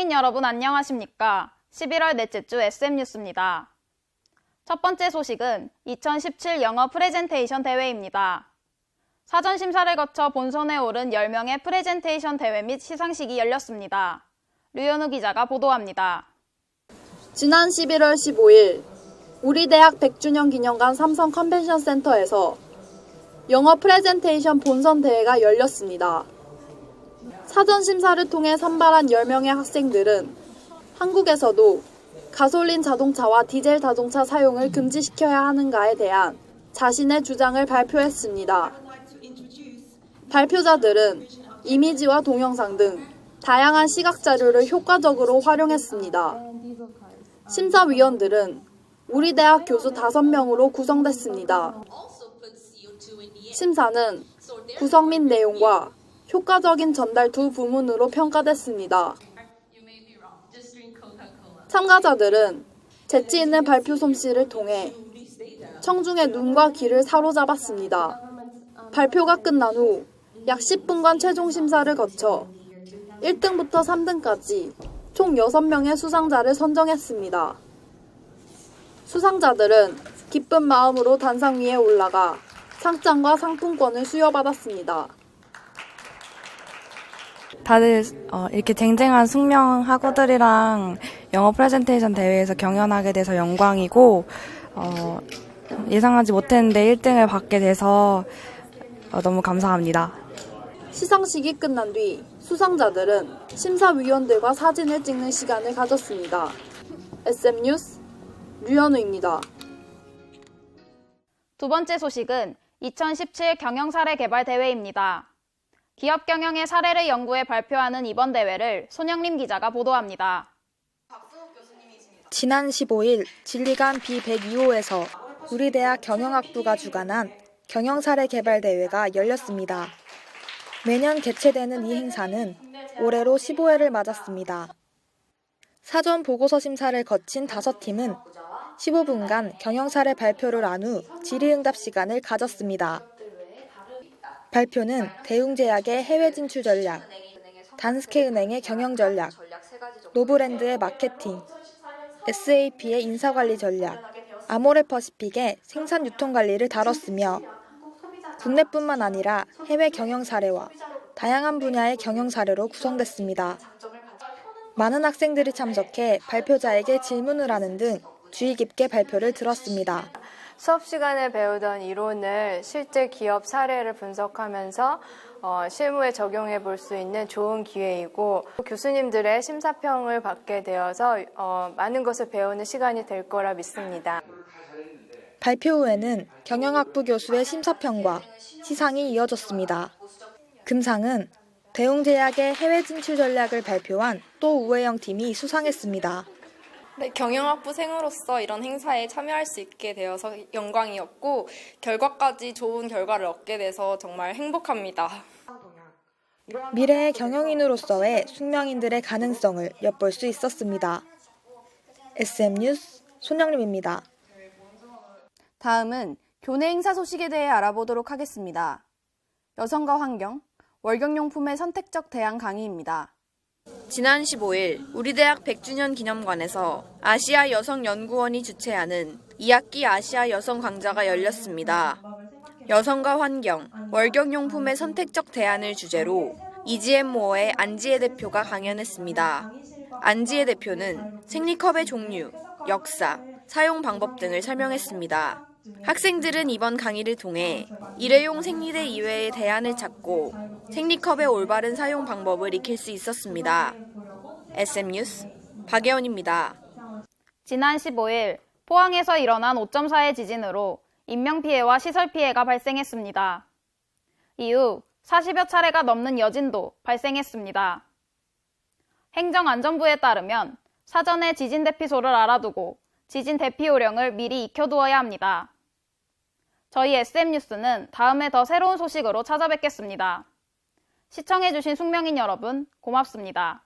숙명인 여러분 안녕하십니까? 11월 넷째 주 SM뉴스입니다. 첫 번째 소식은 2017 영어 프레젠테이션 대회입니다. 사전 심사를 거쳐 본선에 오른 10명의 프레젠테이션 대회 및 시상식이 열렸습니다. 류현우 기자가 보도합니다. 지난 11월 15일 우리 대학 100주년 기념관 삼성 컨벤션 센터에서 영어 프레젠테이션 본선 대회가 열렸습니다. 사전 심사를 통해 선발한 10명의 학생들은 한국에서도 가솔린 자동차와 디젤 자동차 사용을 금지시켜야 하는가에 대한 자신의 주장을 발표했습니다. 발표자들은 이미지와 동영상 등 다양한 시각 자료를 효과적으로 활용했습니다. 심사위원들은 우리 대학 교수 5명으로 구성됐습니다. 심사는 구성 및 내용과 효과적인 전달 두 부문으로 평가됐습니다. 참가자들은 재치 있는 발표 솜씨를 통해 청중의 눈과 귀를 사로잡았습니다. 발표가 끝난 후 약 10분간 최종 심사를 거쳐 1등부터 3등까지 총 6명의 수상자를 선정했습니다. 수상자들은 기쁜 마음으로 단상 위에 올라가 상장과 상품권을 수여받았습니다. 다들 어, 이렇게 쟁쟁한 숙명 학우들이랑 영어 프레젠테이션 대회에서 경연하게 돼서 영광이고 어, 예상하지 못했는데 1등을 받게 돼서 어, 너무 감사합니다. 시상식이 끝난 뒤 수상자들은 심사위원들과 사진을 찍는 시간을 가졌습니다. SM 뉴스 류현우입니다. 두 번째 소식은 2017 경영 사례 개발 대회입니다. 기업 경영의 사례를 연구해 발표하는 이번 대회를 손영림 기자가 보도합니다. 지난 15일 진리관 B102호에서 우리 대학 경영학부가 주관한 경영 사례 개발 대회가 열렸습니다. 매년 개최되는 이 행사는 올해로 15회를 맞았습니다. 사전 보고서 심사를 거친 다섯 팀은 15분간 경영 사례 발표를 한 후 질의응답 시간을 가졌습니다. 발표는 대웅제약의 해외 진출 전략, 단스케은행의 경영 전략, 노브랜드의 마케팅, SAP의 인사관리 전략, 아모레퍼시픽의 생산 유통 관리를 다뤘으며 국내뿐만 아니라 해외 경영 사례와 다양한 분야의 경영 사례로 구성됐습니다. 많은 학생들이 참석해 발표자에게 질문을 하는 등 주의 깊게 발표를 들었습니다. 수업 시간에 배우던 이론을 실제 기업 사례를 분석하면서 어, 실무에 적용해 볼 수 있는 좋은 기회이고 교수님들의 심사평을 받게 되어서 어, 많은 것을 배우는 시간이 될 거라 믿습니다. 발표 후에는 경영학부 교수의 심사평과 시상이 이어졌습니다. 금상은 대웅제약의 해외 진출 전략을 발표한 또 우혜영 팀이 수상했습니다. 네, 경영학부생으로서 이런 행사에 참여할 수 있게 되어서 영광이었고 결과까지 좋은 결과를 얻게 돼서 정말 행복합니다. 미래의 경영인으로서의 숙명인들의 가능성을 엿볼 수 있었습니다. SM 뉴스 손영림입니다. 다음은 교내 행사 소식에 대해 알아보도록 하겠습니다. 여성과 환경, 월경용품의 선택적 대안 강의입니다. 지난 15일 우리 대학 100주년 기념관에서 아시아 여성 연구원이 주최하는 2학기 아시아 여성 강좌가 열렸습니다. 여성과 환경, 월경용품의 선택적 대안을 주제로 이지엠모어의 안지혜 대표가 강연했습니다. 안지혜 대표는 생리컵의 종류, 역사, 사용 방법 등을 설명했습니다. 학생들은 이번 강의를 통해 일회용 생리대 이외의 대안을 찾고 생리컵의 올바른 사용 방법을 익힐 수 있었습니다. SM뉴스 박예원입니다. 지난 15일 포항에서 일어난 5.4의 지진으로 인명피해와 시설피해가 발생했습니다. 이후 40여 차례가 넘는 여진도 발생했습니다. 행정안전부에 따르면 사전에 지진 대피소를 알아두고 지진 대피 요령을 미리 익혀두어야 합니다. 저희 SM뉴스는 다음에 더 새로운 소식으로 찾아뵙겠습니다. 시청해주신 숙명인 여러분, 고맙습니다.